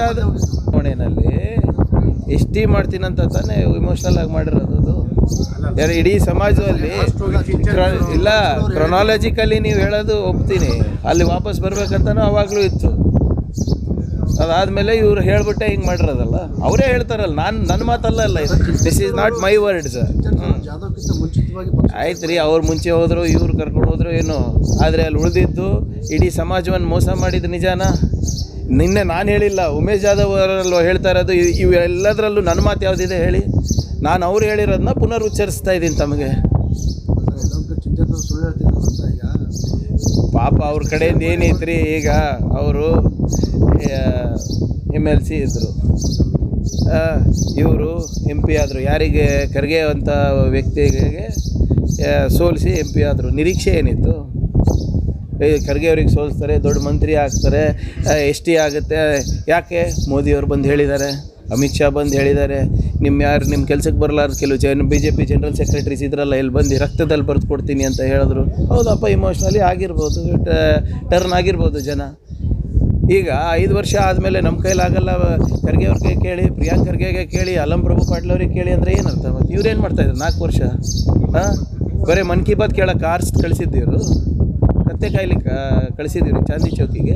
ಜಾಧವ್ ಕೋಣೆನಲ್ಲಿ S T ಮಾಡ್ತೀನಂತ ತಾನೇ ಇಮೋಷನಲ್ ಆಗಿ ಮಾಡಿರೋದು ಯಾರು ಇಡೀ ಸಮಾಜದಲ್ಲಿ ಇಲ್ಲ ಕ್ರೊನಾಲಜಿಕಲಿ ನೀವು ಹೇಳೋದು ಒಪ್ತೀನಿ. ಅಲ್ಲಿ ವಾಪಸ್ ಬರ್ಬೇಕಂತನೂ ಅವಾಗಲೂ ಇತ್ತು. ಅದಾದ್ಮೇಲೆ ಇವ್ರು ಹೇಳ್ಬಿಟ್ಟೆ ಹಿಂಗೆ ಮಾಡಿರೋದಲ್ಲ. ಅವರೇ ಹೇಳ್ತಾರಲ್ಲ, ನಾನು ನನ್ನ ಮಾತಲ್ಲ ಅಲ್ಲ ಇದು. This is not my word sir ಮುಂಚಿತವಾಗಿ ಪಕ್ಷ ಆಯ್ತು ರೀ ಅವ್ರು ಮುಂಚೆ ಹೋದ್ರು, ಇವ್ರು ಕರ್ಕೊಂಡು ಹೋದ್ರು, ಏನು. ಆದರೆ ಅಲ್ಲಿ ಉಳಿದಿದ್ದು ಇಡೀ ಸಮಾಜವನ್ನು ಮೋಸ ಮಾಡಿದ ನಿಜಾನ? ನಿನ್ನೆ ನಾನು ಹೇಳಿಲ್ಲ, ಉಮೇಶ್ ಜಾಧವ್ ಅವರಲ್ಲೂ ಹೇಳ್ತಾ ಇರೋದು ಇವ್- ಇವೆಲ್ಲದರಲ್ಲೂ ನನ್ನ ಮಾತು ಯಾವುದಿದೆ ಹೇಳಿ? ನಾನು ಅವ್ರು ಹೇಳಿರೋದನ್ನ ಪುನರ್ ಉಚ್ಚರಿಸ್ತಾ ಇದ್ದೀನಿ ತಮಗೆ. ಪಾಪ ಅವ್ರ ಕಡೆಯಿಂದ ಏನೈತ್ರಿ ಈಗ ಅವರು ಎಂ ಎಲ್ ಸಿ ಇದ್ದರು ಇವರು ಎಂ ಪಿ ಆದರು. ಯಾರಿಗೆ ಖರ್ಗೆ ಅಂತ ವ್ಯಕ್ತಿಗೆ ಸೋಲಿಸಿ ಎಂ ಪಿ ಆದರು. ನಿರೀಕ್ಷೆ ಏನಿತ್ತು? ಖರ್ಗೆ ಅವ್ರಿಗೆ ಸೋಲಿಸ್ತಾರೆ, ದೊಡ್ಡ ಮಂತ್ರಿ ಆಗ್ತಾರೆ ಎಸ್ ಟಿ ಆಗುತ್ತೆ. ಯಾಕೆ? ಮೋದಿಯವರು ಬಂದು ಹೇಳಿದ್ದಾರೆ. ಅಮಿತ್ ಶಾ ಬಂದು ಹೇಳಿದ್ದಾರೆ. ನಿಮ್ಮ ಯಾರು ನಿಮ್ಮ ಕೆಲಸಕ್ಕೆ ಬರಲಾರ್ದು ಕೆಲವು ಜನ B J P general secretaries ಇದ್ರಲ್ಲ, ಇಲ್ಲಿ ಬಂದು ರಕ್ತದಲ್ಲಿ ಬರೆದು ಕೊಡ್ತೀನಿ ಅಂತ ಹೇಳಿದ್ರು. ಹೌದಪ್ಪ ಇಮೋಷ್ನಲಿ ಆಗಿರ್ಬೋದು ಟರ್ನ್ ಆಗಿರ್ಬೋದು ಜನ. ಈಗ ಐದು ವರ್ಷ ಆದಮೇಲೆ ನಮ್ಮ ಕೈಲಾಗಲ್ಲ ಖರ್ಗೆ ಅವ್ರಿಗೆ ಕೇಳಿ, ಪ್ರಿಯಾಂಕ್ ಖರ್ಗೆಗೆ ಕೇಳಿ, ಅಲಂ ಪ್ರಭು ಪಾಟೀಲ್ ಅವ್ರಿಗೆ ಕೇಳಿ ಅಂದರೆ ಏನರ್ಥ? ಮತ್ತು ಇವ್ರೇನು ಮಾಡ್ತಾಯಿದ್ರು ನಾಲ್ಕು ವರ್ಷ? ಹಾಂ ಬರೀ ಮನ್ ಕಿ ಬಾತ್ ಕೇಳೋಕ್ಕೆ ಆರ್ಸ್ ಕಳಿಸಿದ್ದೀರು ಕತ್ತೆ ಕಳಿಸಿದ್ದೀವಿ ಚಾಂದಿ ಚೌಕಿಗೆ.